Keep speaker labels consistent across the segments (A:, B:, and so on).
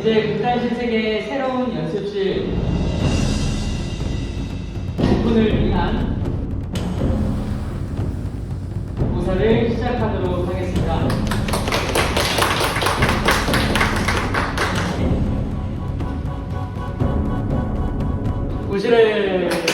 A: 이제 극단 신세계의 새로운 연습실 오픈을 위한 공사를 시작하도록 하겠습니다. 우시를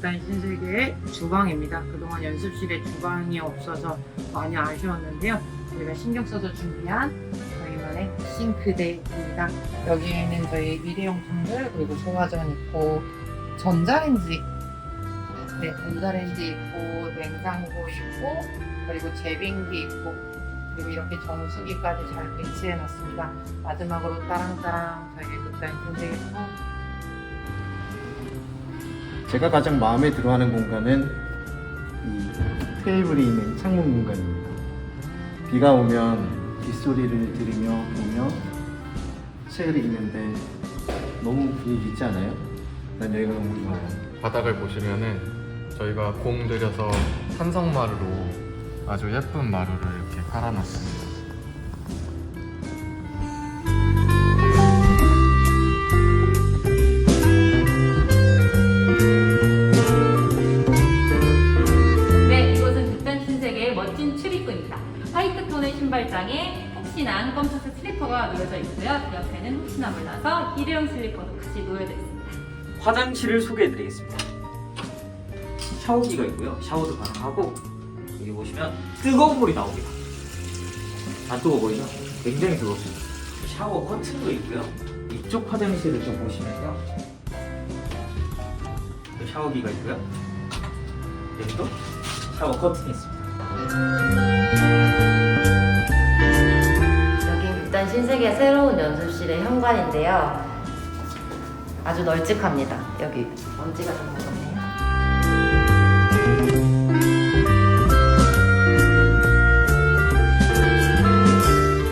B: 극단 신세계의 주방입니다. 그동안 연습실에 주방이 없어서 많이 아쉬웠는데요. 저희가 신경 써서 준비한 저희만의 싱크대입니다. 여기에는 저희 일회용품들 그리고 소화전 있고 전자레인지 네, 전자레인지 있고 냉장고 있고 그리고 제빙기 있고 그리고 이렇게 정수기까지 잘 배치해 놨습니다. 마지막으로 따랑따랑 저희 극단 신세계 품
C: 제가 가장 마음에 들어하는 공간은 이 테이블이 있는 창문 공간입니다. 비가 오면 빗소리를 들으며 보며 책을 읽는데 너무 분위기 있지 않아요? 난 여기가 너무 좋아요.
D: 바닥을 보시면은 저희가 공 들여서 산성마루로 아주 예쁜 마루를 이렇게 깔아놨습니다.
E: 신발장에 푹신한 검은색 슬리퍼가 놓여져 있고요. 옆에는 혹시나 몰라서 일회용 슬리퍼도 같이 놓여져 있습니다.
F: 화장실을 소개해드리겠습니다. 샤워기가 있고요. 샤워도 가능하고 여기 보시면 뜨거운 물이 나옵니다. 안 뜨거워 보이죠? 굉장히 뜨겁습니다. 샤워 커튼도 있고요. 이쪽 화장실을 좀 보시면요. 또 샤워기가 있고요. 여기도 샤워 커튼이 있습니다.
G: 신세계 새로운 연습실의 현관인데요. 아주 널찍합니다. 여기 먼지가 좀 묻었네요.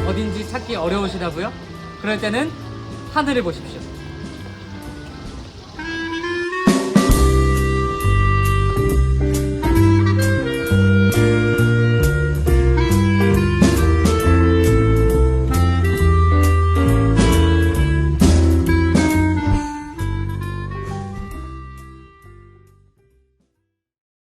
A: 어딘지 찾기 어려우시다고요? 그럴 때는 하늘을 보십시오.